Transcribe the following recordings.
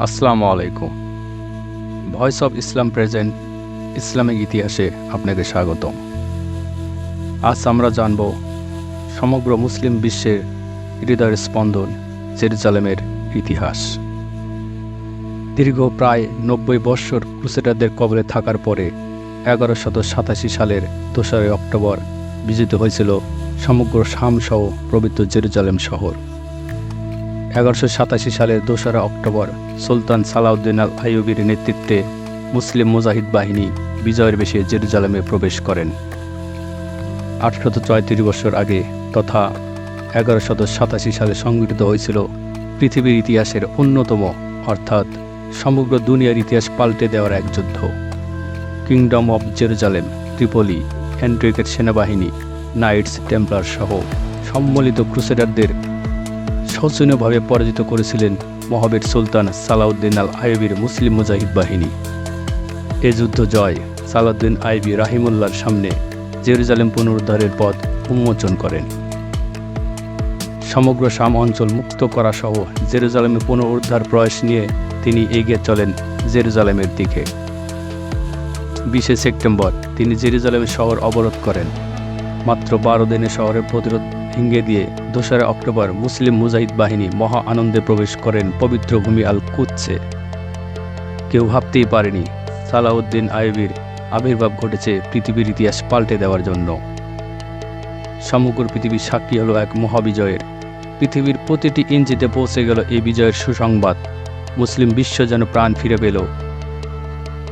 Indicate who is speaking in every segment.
Speaker 1: আসসালামু আলাইকুম। Voice of Islam present Islamic ইতিহাসে আপনাকে স্বাগতম। আজ আমরা জানব সমগ্র মুসলিম বিশ্বের হৃদয়ের স্পন্দন জেরুজালেমের ইতিহাস। দীর্ঘ প্রায় নব্বই বৎসর ক্রুসেডারদের কবলে থাকার পরে এগারোশত সাতাশি সালের দোসরা অক্টোবর বিজিত হয়েছিল সমগ্র শামসহ পবিত্র জেরুজালেম শহর। এগারোশো সাতাশি সালের দোসরা অক্টোবর, সুলতান সালাউদ্দিন আল আইয়ুবির নেতৃত্বে মুসলিম মুজাহিদ বাহিনী বিজয়ের বেশে জেরুজালেমে প্রবেশ করেন। আটশত চৌত্রিশ বছর আগে তথা এগারোশত সাতাশি সালে সংগঠিত হয়েছিল পৃথিবীর ইতিহাসের অন্যতম, অর্থাৎ সমগ্র দুনিয়ার ইতিহাস পাল্টে দেওয়ার এক যুদ্ধ। কিংডম অব জেরুজালেম ত্রিপলি হ্যান্ড্রিকের সেনাবাহিনী নাইটস টেম্পলার সহ সম্মিলিত ক্রুসেডারদের শোচনীয়ভাবে পরাজিত করেছিলেন মহাবীর সুলতান সালাউদ্দিন আল আইবির মুসলিম মুজাহিদ বাহিনী। এ যুদ্ধ জয় সালাউদ্দিন আইবি রাহিমুল্লাহর সামনে জেরুজালেম পুনরুদ্ধারের পথ উন্মোচন করেন। সমগ্র শাম অঞ্চল মুক্ত করা সহ জেরুজালেমে পুনরুদ্ধার প্রয়াস নিয়ে তিনি এগিয়ে চলেন জেরুজালেমের দিকে। বিশে সেপ্টেম্বর তিনি জেরুজালেম শহর অবরোধ করেন। মাত্র বারো দিনে শহরের প্রতিরোধ ভেঙে দিয়ে দোসরা অক্টোবর মুসলিম মুজাহিদ বাহিনী মহা আনন্দে প্রবেশ করেন পবিত্র ভূমি আল কুৎসে। কেউ ভাবতেই পারেনি সালাউদ্দিন আইবির আবির্ভাব ঘটেছে পৃথিবীর ইতিহাস পাল্টে দেওয়ার জন্য। সমগ্র পৃথিবীর সাক্ষী হলো এক মহাবিজয়ের। পৃথিবীর প্রতিটি ইঞ্চিতে পৌঁছে গেল এই বিজয়ের সুসংবাদ। মুসলিম বিশ্ব যেন প্রাণ ফিরে পেল।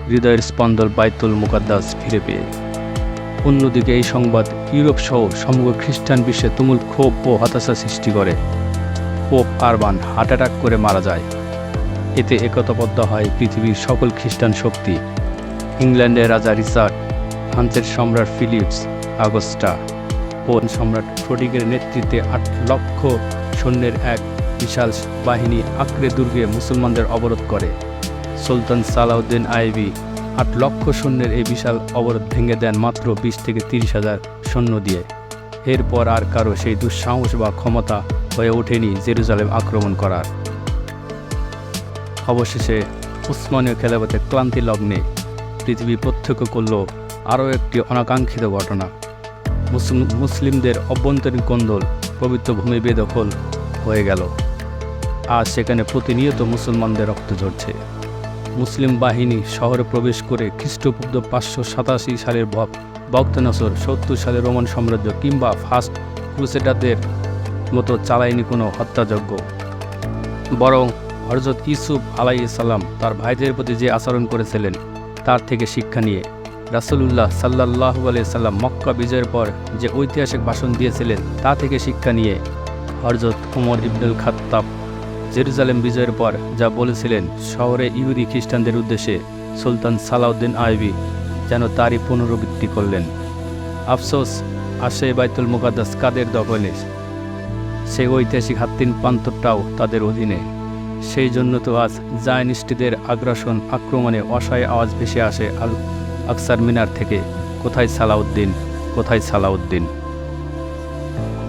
Speaker 1: হৃদয়ের স্পন্দল বাইতুল মুকাদ্দাস ফিরে পেয়ে। অন্যদিকে এই সংবাদ ইউরোপ সহ সমগ্র খ্রিস্টান বিশ্বে তুমুল ক্ষোভ ও হতাশা সৃষ্টি করে। পোপ আরবান হার্ট অ্যাটাক করে মারা যায়। এতে একতাবদ্ধ হয় পৃথিবীর সকল খ্রিস্টান শক্তি। ইংল্যান্ডের রাজা রিচার্ড ফ্রান্সের সম্রাট ফিলিপস আগস্টা ও সম্রাট ফ্রোডিগের নেতৃত্বে আট লক্ষ সৈন্যের এক বিশাল বাহিনী আক্রে দুর্গে মুসলমানদের অবরোধ করে। সুলতান সালাউদ্দিন আইবি আট লক্ষ সৈন্যের এই বিশাল অবরোধ ভেঙে দেন মাত্র বিশ থেকে তিরিশ হাজার সৈন্য দিয়ে। এরপর আর কারও সেই দুঃসাহস বা ক্ষমতা হয়ে ওঠেনি জেরুজালেম আক্রমণ করার। অবশেষে উসমানীয় খেলাপথে ক্লান্তি লগ্নে পৃথিবী প্রত্যক্ষ করল আরও একটি অনাকাঙ্ক্ষিত ঘটনা। মুসলিম- মুসলিমদের অভ্যন্তরীণ কোন্দল পবিত্র ভূমি বেদখল হয়ে গেল। আর সেখানে প্রতিনিয়ত মুসলমানদের রক্ত ঝরছে। মুসলিম বাহিনী শহরে প্রবেশ করে খ্রিস্টপূর্ব পাঁচশো সাতাশি সালের ভক ভক্তনসর সত্তর সালের রোমান সাম্রাজ্য কিংবা ফার্স্ট ক্রুসেডারদের মতো চালায়নি কোনো হত্যাযজ্ঞ। বরং হরজত ইউসুফ আলাইসাল্লাম তার ভাইদের প্রতি যে আচরণ করেছিলেন, তার থেকে শিক্ষা নিয়ে রাসূলুল্লাহ সাল্লাহ সাল্লাম মক্কা বিজয়ের পর যে ঐতিহাসিক ভাষণ দিয়েছিলেন, তা থেকে শিক্ষা নিয়ে হরজত উমর ইবনুল খাত্তাব জেরুজালেম বিজয়ের পর যা বলেছিলেন শহরে ইহুদি খ্রিস্টানদের উদ্দেশ্যে সুলতান সালাউদ্দিন আইবি যেন তারই পুনরাবৃত্তি করলেন। আফসোস, আসে বাইতুল মুকাদ্দাস কাদের দখলে? সেই ঐতিহাসিক হাত্তিন প্রান্তরটাও তাদের অধীনে। সেই জন্য তো আজ জায়নিস্টদের আগ্রাসন, আক্রমণে অসহায় আওয়াজ ভেসে আসে আল আকসার মিনার থেকে। কোথায় সালাউদ্দিন? কোথায় সালাউদ্দিন?